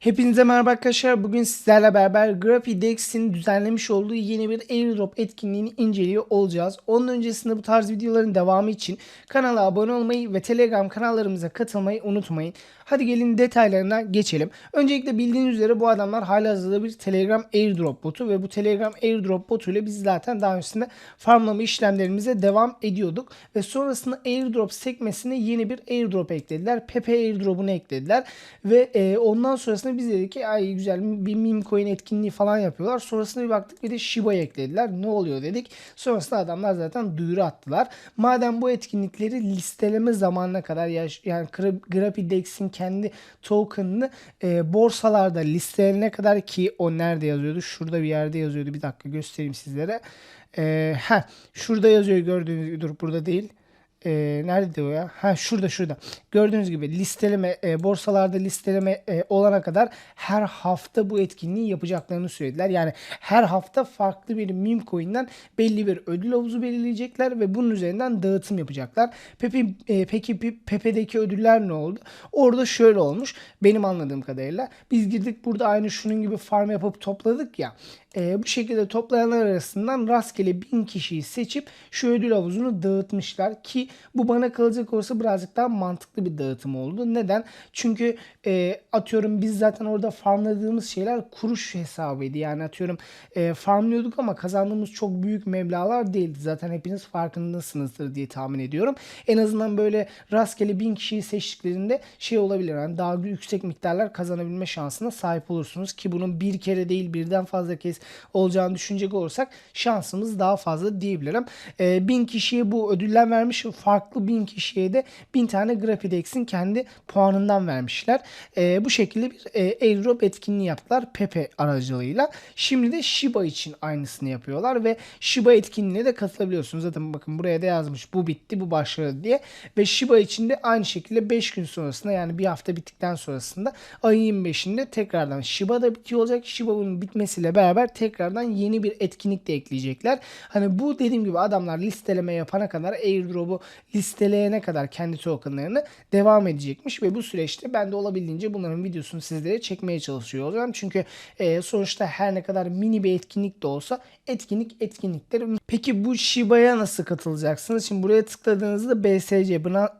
Hepinize merhaba arkadaşlar. Bugün sizlerle beraber Graphic.x'in düzenlemiş olduğu yeni bir airdrop etkinliğini inceliyor olacağız. Onun öncesinde bu tarz videoların devamı için kanala abone olmayı ve Telegram kanallarımıza katılmayı unutmayın. Hadi gelin detaylarına geçelim. Öncelikle bildiğiniz üzere bu adamlar halihazırda bir Telegram airdrop botu ve bu Telegram airdrop botu ile biz zaten daha öncesinde farmlama işlemlerimize devam ediyorduk. Ve sonrasında airdrop sekmesine yeni bir airdrop eklediler. Pepe airdrop'unu eklediler. Ve e, ondan sonrasında biz dedik ki ay güzel bir meme coin etkinliği falan yapıyorlar. Sonrasında bir baktık bir de Shiba eklediler. Ne oluyor dedik. Sonrasında adamlar zaten duyuru attılar. Madem bu etkinlikleri listeleme zamanına kadar yani Grapidex'in kendi token'ını e, borsalarda listelene kadar ki o nerede yazıyordu? Şurada bir yerde yazıyordu. Bir dakika göstereyim sizlere. E, ha şurada yazıyor gördüğünüz gibi. Dur burada değil. E, nerede o ya? Ha şurada şurada. Gördüğünüz gibi listeleme e, borsalarda listeleme e, olana kadar her hafta bu etkinliği yapacaklarını söylediler. Yani her hafta farklı bir meme coin'den belli bir ödül havuzu belirleyecekler ve bunun üzerinden dağıtım yapacaklar. Pepe, e, peki Pe- Pepe'deki ödüller ne oldu? Orada şöyle olmuş. Benim anladığım kadarıyla biz girdik burada aynı şunun gibi farm yapıp topladık ya. E, bu şekilde toplayanlar arasından rastgele bin kişiyi seçip şu ödül havuzunu dağıtmışlar ki bu bana kalacak olsa birazcık daha mantıklı bir dağıtım oldu. Neden? Çünkü e, atıyorum biz zaten orada farmladığımız şeyler kuruş hesabıydı. Yani atıyorum e, farmlıyorduk ama kazandığımız çok büyük meblağlar değildi. Zaten hepiniz farkındasınızdır diye tahmin ediyorum. En azından böyle rastgele bin kişiyi seçtiklerinde şey olabilir. Yani daha yüksek miktarlar kazanabilme şansına sahip olursunuz ki bunun bir kere değil birden fazla kez olacağını düşünecek olursak şansımız daha fazla diyebilirim. E, bin kişiye bu ödüller vermiş. Farklı bin kişiye de bin tane Grapidex'in kendi puanından vermişler. E, bu şekilde bir e, airdrop etkinliği yaptılar Pepe aracılığıyla. Şimdi de Shiba için aynısını yapıyorlar ve Shiba etkinliğine de katılabiliyorsunuz. Zaten bakın buraya da yazmış bu bitti bu başladı diye. Ve Shiba için de aynı şekilde 5 gün sonrasında yani bir hafta bittikten sonrasında ayın 25'inde tekrardan Shiba da bitiyor olacak. Shiba'nın bitmesiyle beraber tekrardan yeni bir etkinlik de ekleyecekler. Hani bu dediğim gibi adamlar listeleme yapana kadar airdrop'u listeleyene kadar kendi tokenlarını devam edecekmiş ve bu süreçte ben de olabildiğince bunların videosunu sizlere çekmeye çalışıyor olacağım. Çünkü e, sonuçta her ne kadar mini bir etkinlik de olsa etkinlik etkinliktir. Peki bu Shiba'ya nasıl katılacaksınız? Şimdi buraya tıkladığınızda BSC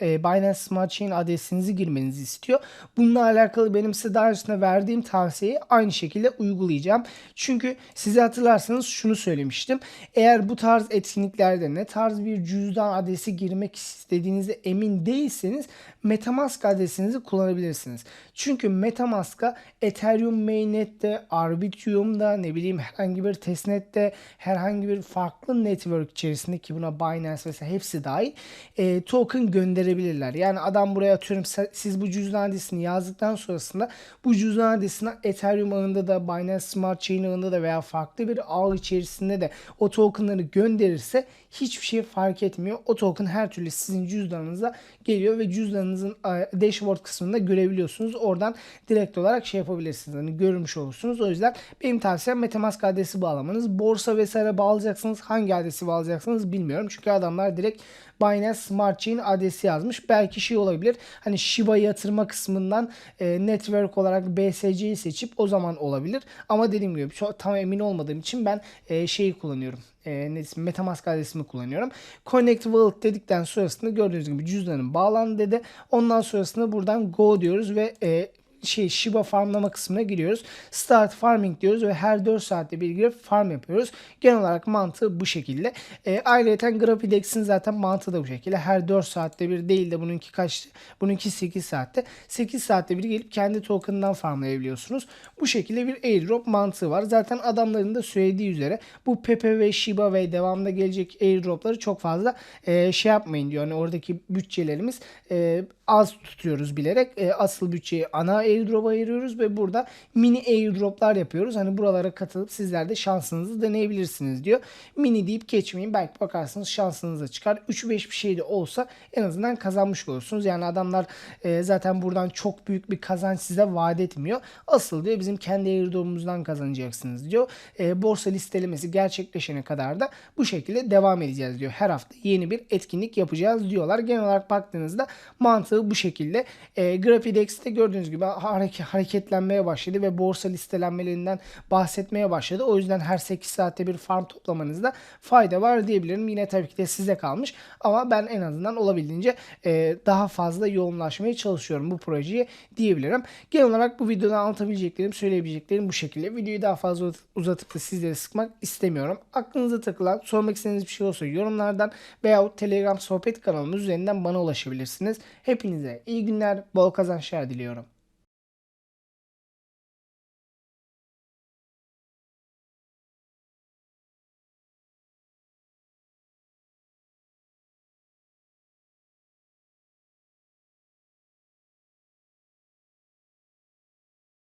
e, Binance Smart Chain adresinizi girmenizi istiyor. Bununla alakalı benim size daha öncesinde verdiğim tavsiyeyi aynı şekilde uygulayacağım. Çünkü size hatırlarsanız şunu söylemiştim. Eğer bu tarz etkinliklerde ne tarz bir cüzdan adresi girmek istediğinize emin değilseniz Metamask adresinizi kullanabilirsiniz. Çünkü Metamask'a Ethereum Mainnet'te, Arbitrum,'da ne bileyim herhangi bir testnet'te, herhangi bir farklı network içerisinde ki buna Binance vesaire hepsi dahil e, token gönderebilirler. Yani adam buraya atıyorum siz bu cüzdan adresini yazdıktan sonrasında bu cüzdan adresine Ethereum ağında da Binance Smart Chain ağında da veya farklı bir ağ içerisinde de o tokenları gönderirse hiçbir şey fark etmiyor. O token her türlü sizin cüzdanınıza geliyor ve cüzdanınızın e, dashboard kısmında görebiliyorsunuz. Oradan direkt olarak şey yapabilirsiniz. Hani görmüş olursunuz. O yüzden benim tavsiyem Metamask adresi bağlamanız. Borsa vesaire bağlayacaksınız. Hangi adresi bağlayacaksınız bilmiyorum. Çünkü adamlar direkt Binance Smart Chain adresi yazmış. Belki şey olabilir. Hani Shiba yatırma kısmından e, network olarak BSC'yi seçip o zaman olabilir. Ama dediğim gibi çok tam emin olmadığım için ben e, şeyi kullanıyorum. E, ne ismi, Metamask adresimi kullanıyorum. Connect Wallet dedikten sonrasında gördüğünüz gibi cüzdanım bağlandı dedi. Ondan sonrasında buradan go diyoruz ve e, şey Shiba farmlama kısmına giriyoruz. Start farming diyoruz ve her 4 saatte bir girip farm yapıyoruz. Genel olarak mantığı bu şekilde. E, ayrıca Grapidex'in zaten mantığı da bu şekilde. Her 4 saatte bir değil de bununki kaç? Bununki 8 saatte. 8 saatte bir gelip kendi token'dan farmlayabiliyorsunuz. Bu şekilde bir airdrop mantığı var. Zaten adamların da söylediği üzere bu Pepe ve Shiba ve devamında gelecek airdropları çok fazla e, şey yapmayın diyor. Hani oradaki bütçelerimiz e, az tutuyoruz bilerek. E, asıl bütçeyi ana airdrop'a ayırıyoruz ve burada mini airdroplar yapıyoruz. Hani buralara katılıp sizler de şansınızı deneyebilirsiniz diyor. Mini deyip geçmeyin. Belki bakarsınız şansınıza çıkar. 3-5 bir şey de olsa en azından kazanmış olursunuz. Yani adamlar e, zaten buradan çok büyük bir kazanç size vaat etmiyor. Asıl diyor bizim kendi airdrop'umuzdan kazanacaksınız diyor. E, borsa listelemesi gerçekleşene kadar da bu şekilde devam edeceğiz diyor. Her hafta yeni bir etkinlik yapacağız diyorlar. Genel olarak baktığınızda mantığı ağı bu şekilde. E, Grapidex'te gördüğünüz gibi hareket, hareketlenmeye başladı ve borsa listelenmelerinden bahsetmeye başladı. O yüzden her 8 saatte bir farm toplamanızda fayda var diyebilirim. Yine tabii ki de size kalmış ama ben en azından olabildiğince e, daha fazla yoğunlaşmaya çalışıyorum bu projeye diyebilirim. Genel olarak bu videoda anlatabileceklerim, söyleyebileceklerim bu şekilde. Videoyu daha fazla uzat- uzatıp da sizleri sıkmak istemiyorum. Aklınıza takılan, sormak istediğiniz bir şey olsa yorumlardan veyahut Telegram sohbet kanalımız üzerinden bana ulaşabilirsiniz. Hepinize iyi günler, bol kazançlar diliyorum.